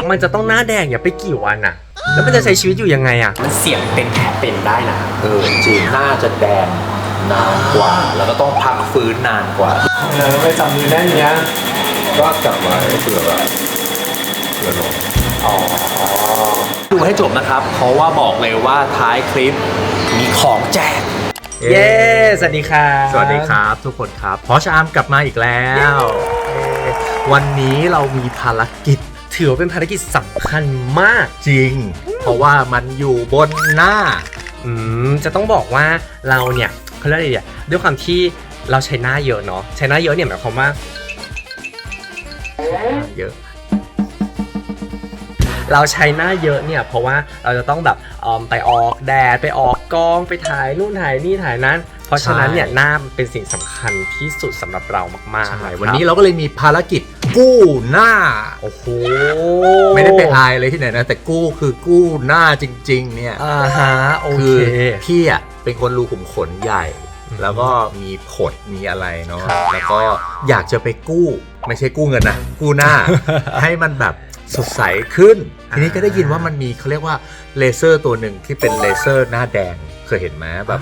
มันจะต้องหน้าแดงอย่าไปกี่วันอะแล้วมันจะใช้ชีวิตอยู่ยังไงอะมันเสี่ยงเป็นแผลเป็นได้นะ เออจริงน่าจะแดงนานกว่า แล้วก็ต้องพักฟื้นนานกว่าแล้วไปจำมือได้เนี้ยก็กลับมาเผื่อแบบเผื่อหนมอ๋อดูให้จบนะครับ เพราะว่าบอกเลยว่าท้ายคลิปมีของแจกเย้ สวัสดีครับ สวัสดีครับ ทุกคนครับพอชอามกลับมาอีกแล้ว วันนี้เรามีภารกิจ ถือว่าเป็นภารกิจสำคัญมาก จริง เพราะว่ามันอยู่บนหน้า อืมจะต้องบอกว่าเราเนี่ยเขาเรียกอะไรเนี่ยด้วยความที่เราใช้หน้าเยอะเนาะใช้หน้าเยอะเนี่ยหมายความว่าเยอะ เราใช้หน้าเยอะเนี่ยเพราะว่าเราจะต้องแบบเอิ่มไปออกแดดไปออกกองไปถ่ายนู่นถ่ายนี่ถ่ายนั้น เพราะฉะนั้นเนี่ยใช่หน้าเป็นสิ่งสำคัญที่สุดสำหรับเรามากๆใช่ะครับวันนี้เราก็เลยมีภารกิจ กู้หน้า โอ้โห ไม่ได้ไปอายเลยที่ไหนนะ แต่กู้คือกู้หน้าจริง ๆ เนี่ย อ่าฮะ โอคืเคอพี่อะเป็นคนรูขุมขนใหญ่อืมแล้วก็มีผดมีอะไรเนาะครับแล้วก็อยากจะไปกู้ ไม่ใช่กู้เงินนะ กู้หน้า ให้มันแบบสดใสขึ้น ทีนี้ก็ได้ยินว่ามันมีเขาเรียกว่าเลเซอร์ตัวหนึ่งที่เป็นเลเซอร์หน้าแดง เคยเห็นไหมแบบ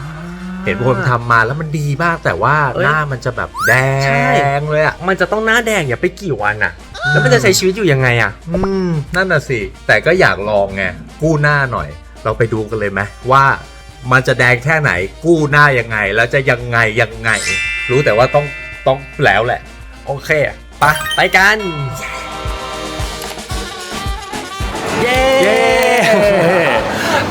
เห็นคนทำมาแล้วมันดีมากแต่ว่าเอ้ยหน้ามันจะแบบแดใช่งเลยอะมันจะต้องหน้าแดงอย่าไปกี่วันอะแล้วมันจะใช้ชีวิตอยู่ยังไงอะอืมนั่นน่ะสิ แต่ก็อยากลองไงกู้หน้าหน่อย เราไปดูกันเลยไหมว่ามันจะแดงแค่ไหนกู้หน้ายังไง แล้วจะยังไงยังไง รู้แต่ว่าต้องต้องแล้วแหละ โอเคไปะไปกัน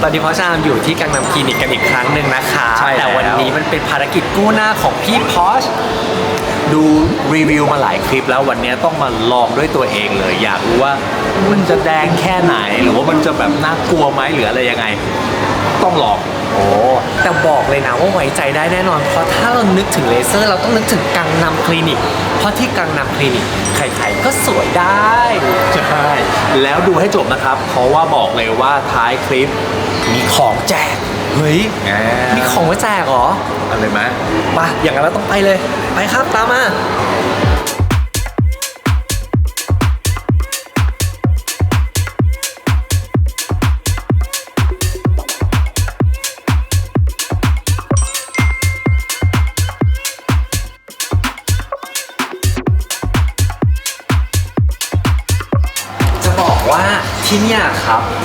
ตอนนี้พ่อชามอยู่ที่กังนำคลินิกกันอีกครั้งหนึ่งนะคะใช่แล้ว แต่วันนี้มันเป็นภารกิจกู้หน้าของพี่พอชดูรีวิวมาหลายคลิปแล้ววันนี้ต้องมาลองด้วยตัวเองเลย อยากรู้ว่ามันจะแดงแค่ไหน หรือว่ามันจะแบบน่ากลัวไหมหรืออะไรยังไง ต้องลอง โอ้แต่บอกเลยนะว่าไว้ใจได้แน่นอน เพราะถ้าเรานึกถึงเลเซอร์เราต้องนึกถึงกังนำคลินิก เพราะที่กังนำคลินิกใครๆก็สวยได้ ใช่ แล้วดูให้จบนะครับ เพราะว่าบอกเลยว่าท้ายคลิป มีของแจก เฮ้ยแหมีของมาแจกเหรออะไรไหมไปอย่างนั้นเราต้องไปเลย ไปครับ ตามมาจะบอกว่าที่เนี่ยครับเขาต้อง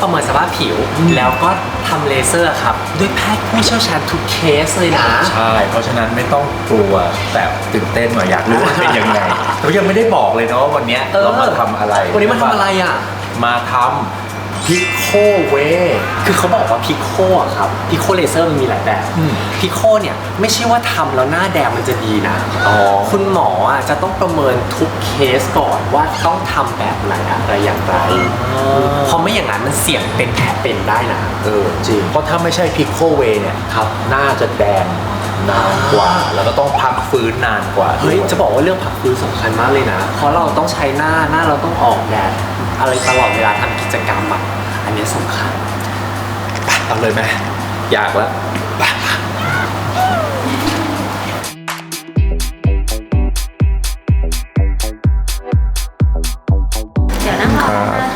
ประเมินสภาพผิว แล้วก็ทำเลเซอร์ครับ ด้วยแพทย์ผู้เชี่ยวชาญทุกเคสเลยนะ ใช่ เพราะฉะนั้นไม่ต้องกลัวแต่ตื่นเต้นหน่อยอยากรู้ว่าเป็นยังไงเรายังไม่ได้บอกเลยเนาะวันเนี้ยเออ เรามาทำอะไรวันนี้มาทำอะไรอะ มาทำ พิโคเวคือเขาบอกว่าพิโคอะครับพิโคเลเซอร์มันมีหลายแบบอืมพิโคเนี่ยไม่ใช่ว่าทำแล้วหน้าแดงมันจะดีนะอ๋อคุณหมออะจะต้องประเมินทุกเคสก่อนว่าต้องทำแบบไหนอะไรอย่างไรเพราะไม่อย่างนั้นมันเสี่ยงเป็นแผลเป็นได้นะเออจริงเพราะถ้าไม่ใช่พิโคเวเนี่ยครับน่าจะแดงนานกว่าแล้วก็ต้องพักฟื้นนานกว่าเฮ้ยด้วยจะบอกว่าเรื่องผักฟื้นสำคัญมากเลยนะ เพราะเราต้องใช้หน้าหน้าเราต้องออกแดดอะไรตลอดเวลาทำกิจกรรมอะอั นนี้สำคัญไปเอาเลยไหมอยากแล้วไปเดี๋ยวนะคะ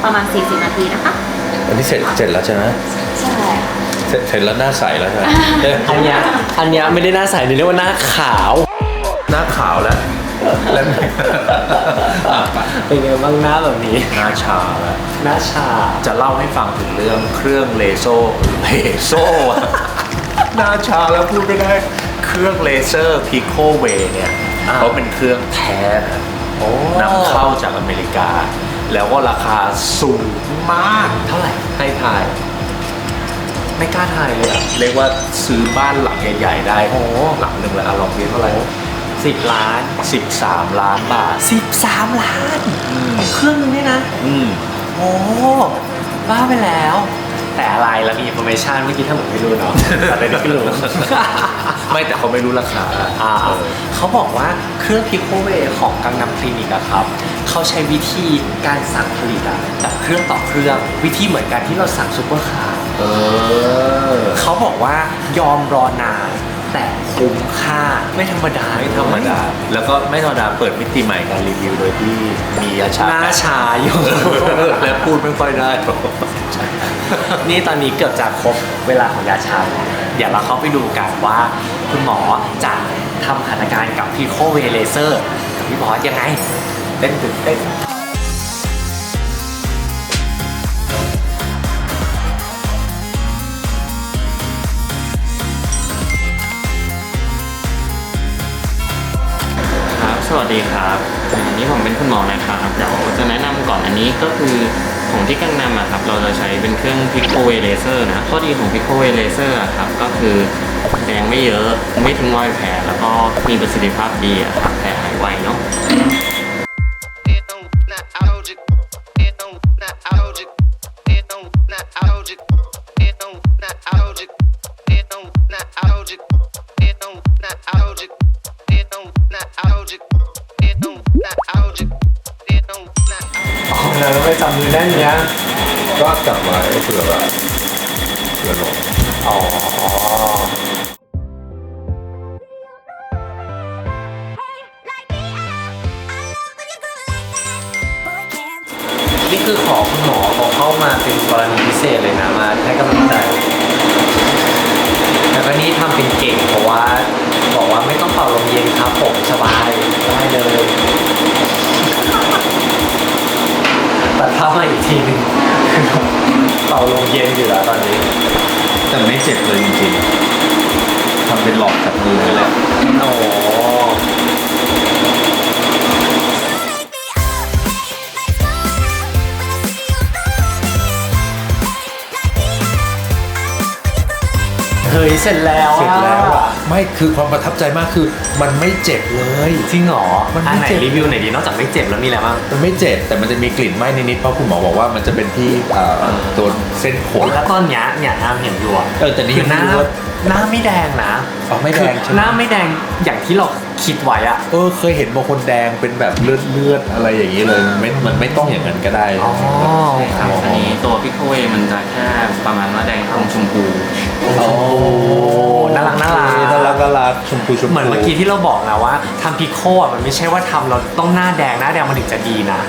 ประมาณ 40 นาทีนะคะ อันนี้เสร็จเสร็จแล้วใช่ไหมใช่ เสร็จเสร็จแล้วหน้าใสแล้วใช่ไหมเอ๊ะอันเนี้ยอันเนี้ยไม่ได้หน้าใสนี่เรียกว่าหน้าขาว หน้าขาวแล้ว แล้วอะไปเป็นไงบ้างหน้าแบบนี้หน้าชาแล้วหน้าชาจะเล่าให้ฟังถึงเรื่องเครื่องเลโซเลโซหน้าชาแล้วพูดไม่ได้ เครื่องเลเซอร์พิโคเวเนี่ยอ่าเขาเป็นเครื่องแท้นะโอ้นำเข้าจากอเมริกา แล้วก็ราคาสูงมากเท่าไหร่ให้ทาย ไม่กล้าทายเลยอะเรียกว่าซื้อบ้านหลังใหญ่ ๆ ได้โอ้หลังหนึ่งแล้วอะลองคิดเท่าไหร่ สิบล้าน 13 ล้านบาทสิบสามล้านอืม เครื่องนึงเนี่ยนะ อืม โอ้บ้าไปแล้ว แต่อะไรแล้วมีอินโฟเมชันเมื่อกี้ถ้าผมไม่รู้เนาะแต่ได้ไม่รู้ ไม่แต่เขาไม่รู้ราคาอ่าเขาบอกว่าเครื่องพิโคเวของกังนำคลินิกอะครับ เขาใช้วิธีการสั่งผลิตอะแบบเครื่องต่อเครื่องวิธีเหมือนกันที่เราสั่งซุปเปอร์คาร์เออ เขาบอกว่ายอมรอนาน แต่คุ้มค่าไม่ธรรมดาไม่ธรรมดา แล้วก็ไม่ธรรมดาเปิดมิติใหม่การรีวิวโดยที่มียาชาหน้าชาอยู่ และพูดไม่ค่อยได้ นี่ตอนนี้เกือบจะครบเวลาของยาชาแล้วเดี๋ยวเราเข้าไปดูกันว่า คุณหมอจะทำหัตถการกับพีโคเวเลเซอร์กับพี่บอสยังไงเต้นตื่นเต้น วัสดีครับอันนี้ผมเป็นคุณหมอนะครับเดี๋ยวจะแนะนำก่อนอันนี้ก็คือของที่กังนำอะครับเราจะใช้เป็นเครื่อง Pico Way Laser นะข้อดีของ Pico Way Laser อะครับก็คือแดงไม่เยอะไม่ทิ้งรอยแผลแล้วก็มีประสิทธิภาพดีอะครับแผลหายไวเนาะ อ๋อนี่คือขอคุณหมอเขาเข้ามาเป็นกรณีพิเศษเลยนะมาให้กำลังใจแล้วก็นี่ทำเป็นเก่งเพราะว่า บอกว่าไม่ต้องเป่าลมเย็นครับผมสบายได้เลยตัดภาพมาอีกทีนึงเป่าลมเย็นอยู่แล้วตอนนี้ แต่ไม่เจ็บเลยจริงๆทำเป็นหลอกจับมือเลยแหละโอ้ เฮ้ยเสร็จแล้วเสร็จแล้วอะอะไม่คือความประทับใจมากคือมันไม่เจ็บเลย จริงเหรอมันไม่อันไหนเจ็บ รีวิวหน่อยดีนอกจากไม่เจ็บแล้วมีอะไรบ้าง มันไม่เจ็บแต่มันจะมีกลิ่นไหม้นิดๆเพราะคุณหมอบอกว่ามันจะเป็นที่เอ่อตัวเส้นขนแล้วตอนเนี้ยเนี่ยอามเห็นอยู่อะเออแต่นี่คือหน้ายังไม่รู้ว่า หน้าไม่แดงนะอ๋อไม่แดงคือใช่ไหม หน้าไม่แดงอย่างที่เราคิดไว้อะเออเคยเห็นบางคนแดงเป็นแบบเลือดเลือดๆอะไรอย่างนี้เลยมันไม่มันไม่ต้องอย่างนั้นก็ได้อ๋อใช่ครับอันนี้ตัว Pico Way มันจะแค่ประมาณว่าแดงอมชมพูโอ้น่ารักน่ารัก น่ารักน่ารักชมพูชมพูเหมือนเมื่อกี้ที่เราบอกนะว่าทำพิโคอะมันไม่ใช่ว่าทำเราต้องหน้าแดงหน้าแดงมันถึงจะดีนะ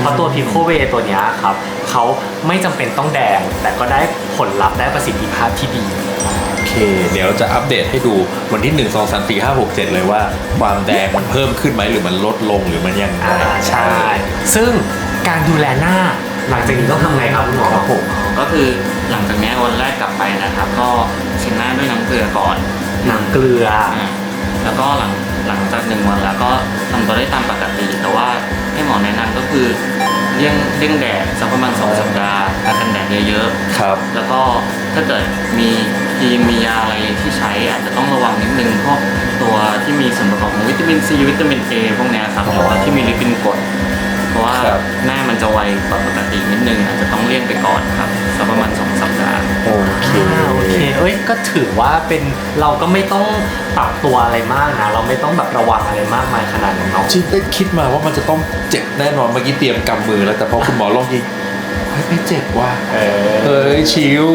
เพราะตัวพิโคเวตัวเนี้ยครับเขาไม่จำเป็นต้องแดงแต่ก็ได้ผลลัพธ์ได้ประสิทธิภาพที่ดีโอ เคเดี๋ยวจะอัปเดตให้ดูวันที่ 1 2 3 4 5 6 7 เลยว่า ความแดงมันเพิ่มขึ้นไหมหรือมันลดลงหรือมันยังไงอ่าใช่ ซึ่งการดูแลหน้าหลังจากนี้ต้องทำไงครับคุณหมอครับผมก็คือหลังจากเนี้ยวันแรกกลับไปนะครับ ก็เช็ดหน้าด้วยน้ำเกลือก่อนหนังเกลือ อ่าแล้วก็หลัง หลังจากหนึ่งวันแล้วก็ทำตัวได้ตามปกติ แต่ว่าให้หมอแนะนำก็คือเลี่ยงเลี่ยงแดดสักประมาณสองสัปดาห์ทากันแดดเยอะครับๆแล้วก็ถ้าเกิดมีครีมมียาอะไรที่ใช้อาจจะต้องระวังนิดนึงพวกตัวที่มีส่วนประกอบของวิตามินซีวิตามินเอพวกเนี้ยครับหรือว่าที่มีลิปินกรดเพ ราะว่าครับ หน้ามันจะไวกว่าปกตินิดนึงอาจจะต้องเลี่ยงไปก่อนครับสักประมาณสองสัปดาห์ โอเค อ่าโอเคเอ้ยก็ถือว่าเป็นเราก็ไม่ต้องปรับตัวอะไรมากนะ เราไม่ต้องแบบระวังอะไรมากมายขนาดนั้นเนาะ จริงได้คิดมาว่ามันจะต้องเจ็บแน่นอนเมื่อกี้เตรียมกำมือแล้วแต่พอคุณหมอลองยิงเฮ้ยไม่เจ็บว่ะเออเฮ้ยชิล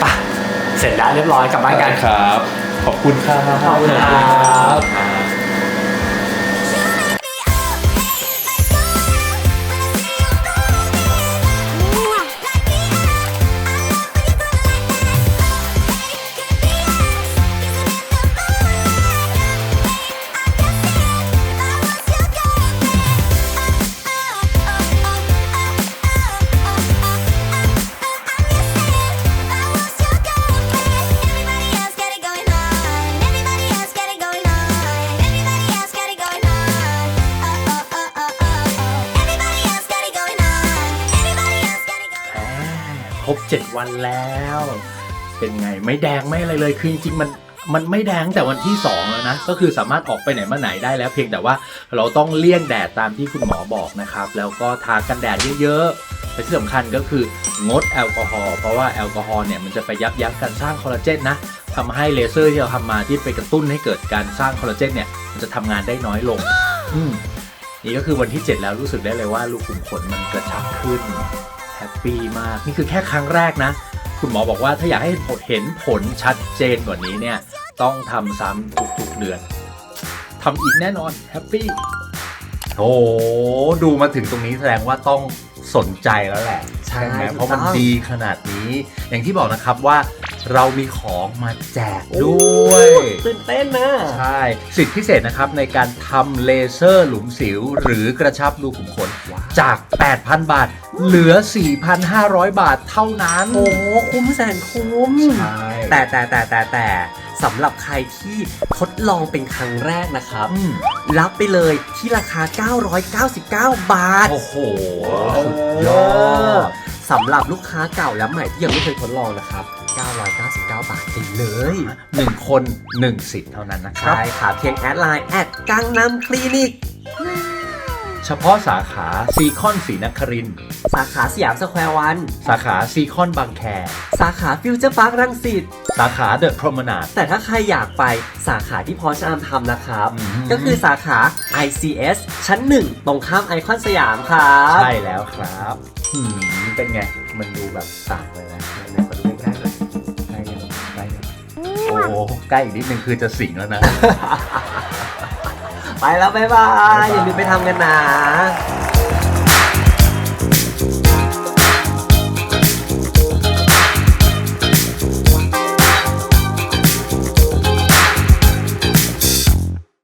ไปเสร็จแล้วเรียบร้อยกลับบ้านกัน ครับ ขอบคุณครับ ขอบคุณครับ ครบเจ็ดวันแล้ว เป็นไงไม่แดงไม่อะไรเลยคือจริงๆมันมันไม่แดงแต่วันที่ 2 แล้วนะ ก็คือสามารถออกไปไหนมาไหนได้แล้ว เพียงแต่ว่าเราต้องเลี่ยงแดดตามที่คุณหมอบอกนะครับ แล้วก็ทากันแดดเยอะๆและที่สำคัญก็คืองดแอลกอฮอล์เพราะว่าแอลกอฮอล์เนี่ยมันจะไปยับยั้งการสร้างคอลลาเจนนะทำให้เลเซอร์ที่เราทำมาที่ไปกระตุ้นให้เกิดการสร้างคอลลาเจนเนี่ยมันจะทำงานได้น้อยลง อืมนี่ก็คือวันที่ 7 แล้วรู้สึกได้เลยว่าลูกขุมขนมันกระชับขึ้น ฮปปี้มาก นี่คือแค่ครั้งแรกนะ คุณหมอบอกว่าถ้าอยากให้เห็นผลชัดเจนกว่านี้เนี่ย ต้องทำซ้ำทุกๆเดือนทำอีกแน่นอนแฮปปี้ โอ้ดูมาถึงตรงนี้แสดงว่าต้องสนใจแล้วแหละ ใช่ไหมถูกต้องเพราะมันดีขนาดนี้ อย่างที่บอกนะครับว่าเรามีของมาแจกด้วยตื่นเต้นนะใช่ สิทธิพิเศษนะครับในการทำเลเซอร์หลุมสิว หรือกระชับรูขุมขนจาก 8,000 บาท เหลือ 4,500 บาทเท่านั้น โอ้โหคุ้มแสนคุ้มใช่แต่แต่แต่แต่แต่ สำหรับใครที่ทดลองเป็นครั้งแรกนะครับอืมรับไปเลยที่ราคา 999 บาท โอ้โหสุดยอดสำหรับลูกค้าเก่าและใหม่ที่ยังไม่เคยทดลองนะครับ 999 บาทไปเลยหนึ่งคนหนึ่งสิทธิ์เท่านั้นนะครับ ใช่ค่ะ เพียงแอดไลน์แอดกังนำคลินิก เฉพาะสาขาซีคอนศรีนครินทร์สาขาสยามสแควร์วัน สาขาซีคอนบางแค สาขาฟิวเจอร์พาร์ครังสิต สาขาเดอะพร m มนาด แต่ถ้าใครอยากไปสาขาที่พอชอามทำนะครับ อืม ก็คือสาขา ICS ชั้น 1 ตรงข้ามไอคอนสยามครับ ใช่แล้วครับหืมเป็นไง มันดูแบบต่างเลยนะไหนๆขอดูใกล้ๆเลยใกล้ยังใกล้ยังโอ้ใกล้อีกนิดนึงคือจะสิงแล้วนะ ไปแล้วบ๊ายบายอย่าลืมไปทำกันนะ